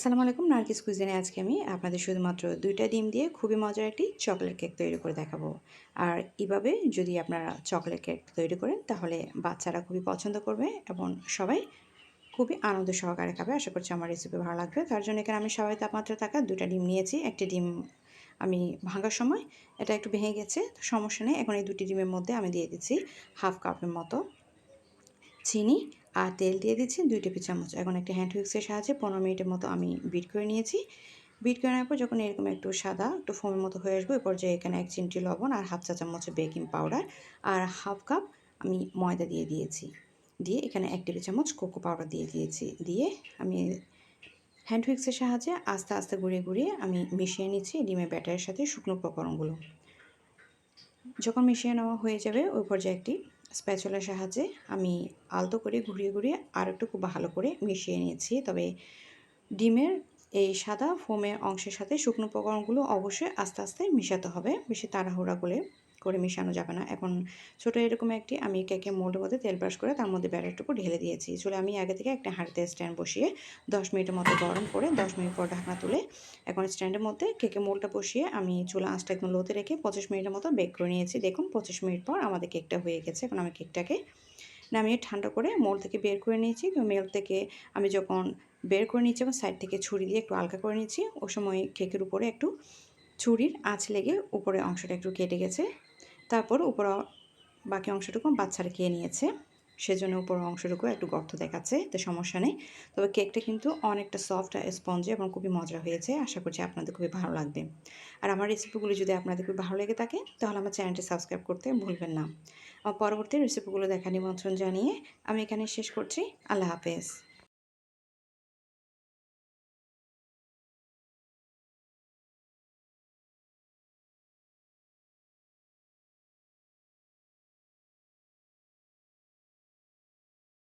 আসসালামু আলাইকুম, নার্গিস কুইজিনে আজকে আমি আপনাদের শুধুমাত্র দুইটা ডিম দিয়ে খুবই মজার একটি চকলেট কেক তৈরি করে দেখাবো। আর এভাবে যদি আপনারা চকলেট কেক তৈরি করেন, তাহলে বাচ্চারা খুবই পছন্দ করবে এবং সবাই খুবই আনন্দ সহকারে খাবে। আশা করছি আমার রেসিপি ভালো লাগবে। তার জন্য এখানে আমি সবাই তাপমাত্রা থাকা দুটা ডিম নিয়েছি। একটি ডিম আমি ভাঙার সময় এটা একটু ভেঙে গেছে, তো সমস্যা নেই। এখন এই দুটি ডিমের মধ্যে আমি দিয়ে দিচ্ছি হাফ কাপের মতো চিনি আর তেল দিয়ে দিচ্ছি দুই টেবিল চামচ। এখন একটি হ্যান্ড হুইক্সের সাহায্যে পনেরো মিনিটের মতো আমি বিট করে নিয়েছি। বিট করে নেওয়ার পর যখন এরকম একটু সাদা, একটু ফোমের মতো হয়ে আসবে এরপর যে এখানে এক চিমটি লবণ আর হাফ চা চামচ বেকিং পাউডার আর হাফ কাপ আমি ময়দা দিয়ে দিয়েছি। দিয়ে এখানে এক টেবিল চামচ কোকো পাউডার দিয়ে দিয়েছি। দিয়ে আমি হ্যান্ড হুইক্সের সাহায্যে আস্তে আস্তে ঘুরিয়ে ঘুরিয়ে আমি মিশিয়ে নিচ্ছি ডিমের ব্যাটারের সাথে শুকনো উপকরণগুলো। যখন মিশিয়ে নেওয়া হয়ে যাবে, ওই পর্যায়ে একটি স্প্যাচুলার সাহায্যে আমি আলতো করে ঘুরিয়ে ঘুরিয়ে আর একটু খুব ভালো করে মিশিয়ে নিয়েছি। তবে ডিমের এই সাদা ফোমের অংশের সাথে শুকনো উপকরণগুলো অবশ্যই আস্তে আস্তে মিশাতে হবে, বেশি তাড়াহুড়া করে। করে মেশানো যাবে না। এখন ছোটো এরকম একটি আমি কেকের মোল্ডের মধ্যে তেল ব্রাশ করে তার মধ্যে ব্যাটারটুকু ঢেলে দিয়েছি। চলে আমি আগে থেকে একটা হাঁড়িতে স্ট্যান্ড বসিয়ে দশ মিনিটের মতো গরম করে দশ মিনিট পর ঢাকনা তুলে এখন স্ট্যান্ডের মধ্যে কেকের মোলটা বসিয়ে আমি চুলা আঁচটা একদম লোতে রেখে পঁচিশ মিনিটের মতো বেক করে নিয়েছি। দেখুন, পঁচিশ মিনিট পর আমাদের কেকটা হয়ে গেছে। এখন আমি কেকটাকে নামিয়ে ঠান্ডা করে মোল থেকে বের করে নিয়েছি। মেল থেকে আমি যখন বের করে নিয়েছি এবং সাইড থেকে ছুরি দিয়ে একটু হালকা করে নিয়েছি ও সময় কেকের উপরে একটু ছুরির আঁচ লেগে উপরে অংশটা একটু কেটে গেছে। তারপর উপর বাকি অংশটুকু বাচ্চারা খেয়ে নিয়েছে। সেজন্য উপর অংশটুকু একটু গর্ত দেখাচ্ছে তো সমস্যা নেই। তবে কেকটা কিন্তু অনেকটা সফট স্পঞ্জি এবং খুবই মজা হয়েছে। আশা করছি আপনাদের খুবই ভালো লাগবে। আর আমার রেসিপিগুলো যদি আপনাদের খুবই ভালো লেগে থাকে, তাহলে আমার চ্যানেলটি সাবস্ক্রাইব করতে ভুলবেন না। আমার পরবর্তী রেসিপিগুলো দেখা নিমন্ত্রণ জানিয়ে আমি এখানে শেষ করছি। আল্লাহ হাফেজ।